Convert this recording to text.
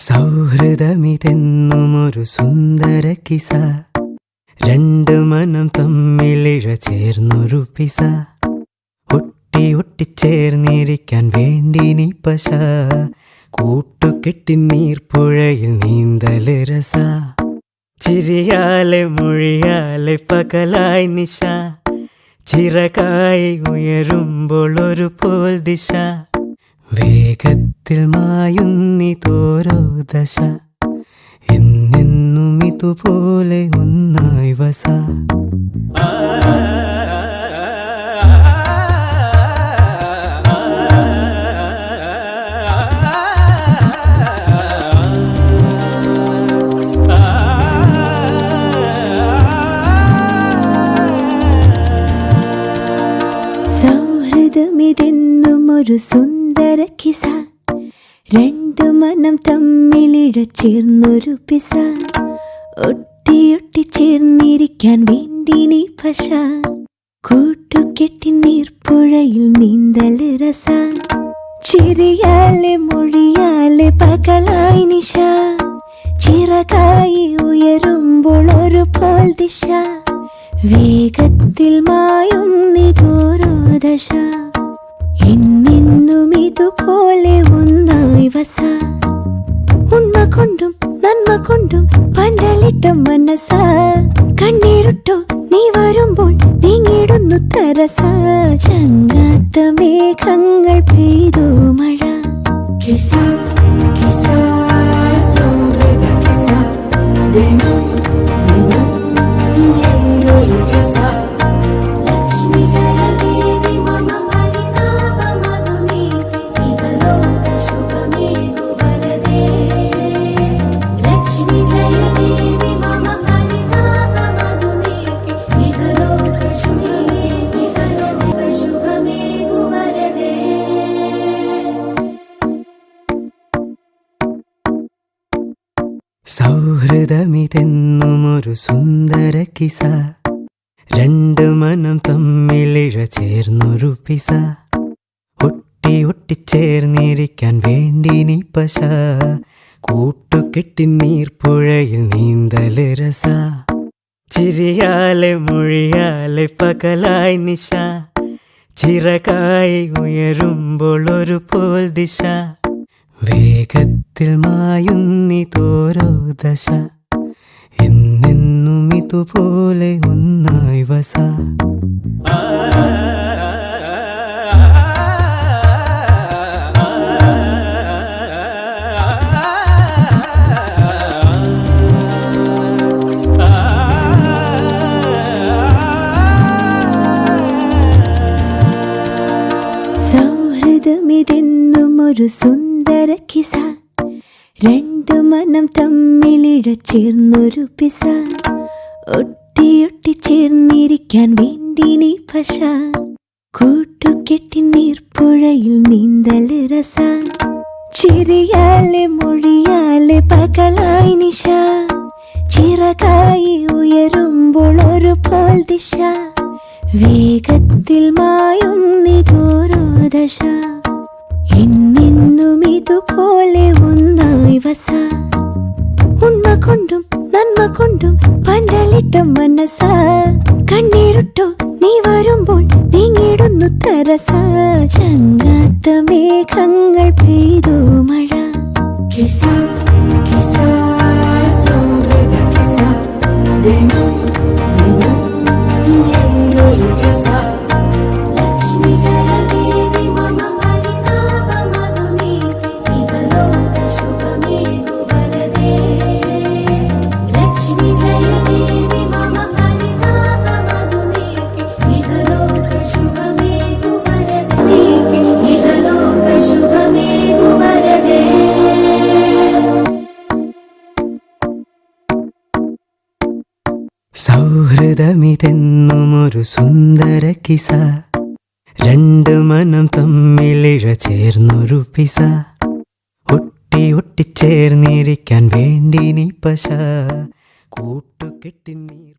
സൗഹൃദമിതെന്നും ഒരു സുന്ദര കിസ. രണ്ട് മനം തമ്മിലിഴ ചേർന്നൊരു പിസ. ഒട്ടി ഒട്ടിച്ചേർന്നിരിക്കാൻ വേണ്ടി നീ പശ. കൂട്ടുകെട്ടി നീർപ്പുഴയിൽ നീന്തൽ രസ. ചിരിയാലെ മൊഴിയാലെ പകലായി നിശ. ചിറകായി ഉയരുമ്പോൾ ഒരു പോൽ ദിശ. വേഗത്തിൽ മായുന്നിതോരോ ദശ എന്നെന്നും ഇതുപോലെ ഒന്നായി വസ. സൗഹൃദമിതെന്നും ഒരു സുന്ദര കിസ. രണ്ടു മനം തമ്മിലിഴ ചേർന്നൊരു പിസ ഒട്ടിയൊട്ടി ചേർന്നിരിക്കാൻ വേണ്ടി നീ പശ. കൂട്ടുകെട്ടി നീർപ്പുഴയിൽ നീന്തൽ രസ. ചിരിയാലെ മൊഴിയാലെ പകലായി നിശ. ചിറകായി ഉയരുമ്പോൾ ഒരു പോൽ ദിശ. വേഗത്തിൽ മായും നിതോരോ ദശ. എന്നിന്നും ഇതുപോലെ വസ ഉണ്മ കൊണ്ടും നന്മ കൊണ്ടും പന്തലിട്ട മനസ്സ. കണ്ണീരുട്ടോ നീ വരുമ്പോൾ നീങ്ങിടുന്നു തരസ. ചങ്ങാത്ത മേഘങ്ങൾ പെയ്തു മഴ. കിസ സൗഹൃദമിതെന്നും ഒരു സുന്ദര കിസ. രണ്ട് മനം തമ്മിലിഴ ചേർന്നൊരു പിസ. ഒട്ടി ഒട്ടിച്ചേർന്നിരിക്കാൻ വേണ്ടി നീ പശ. കൂട്ടുകെട്ടി നീർപ്പുഴയിൽ നീന്തൽ രസ. ചിരിയാലെ മൊഴിയാലെ പകലായി നിശ. ചിറകായി ഉയരുമ്പോൾ ഒരു പോൽ ദിശ. വേഗത്തിൽ മായുന്നിതോരോ ദശ. എന്നെന്നും ഇതുപോലെ ഒന്നായി വസ. സൗഹൃദമിതെന്നും ഒരു കിസ. രണ്ടു മനം തമ്മിലിഴ ചേർന്നൊരു പിസ. ഒട്ടിയൊട്ടി ചേർന്നിരിക്കാൻ വേണ്ടി നീ പശ. കൂട്ടുകെട്ടി നീർപ്പുഴയിൽ നീന്തൽ രസ. ചിരിയാലെ മൊഴിയാലെ പകലായി നിശ. ചിറകായി ഉയരുമ്പോൾ ഒരു പോൽ ദിശ. വേഗത്തിൽ മായുന്നിതോരോ ദശ. ഇതുപോലെ ഒന്നായി വസ. ഉണ്മ കൊണ്ടും നന്മ കൊണ്ടും പന്തലിട്ട മനസ കണ്ണീരുട്ടോ നീ വരുമ്പോൾ നീങ്ങിടുന്നു തരസ. ചങ്ങാത്ത മേഘങ്ങൾ പെയ്തു മഴ. കിസാ കിസ. സൗഹൃദമിതെന്നും ഒരു സുന്ദര കിസ. രണ്ട് മനം തമ്മിലിഴ ചേർന്നൊരു പിസ. ഒട്ടി ഒട്ടിച്ചേർന്നിരിക്കാൻ വേണ്ടി നീ പശ. കൂട്ടുകെട്ടി നീർ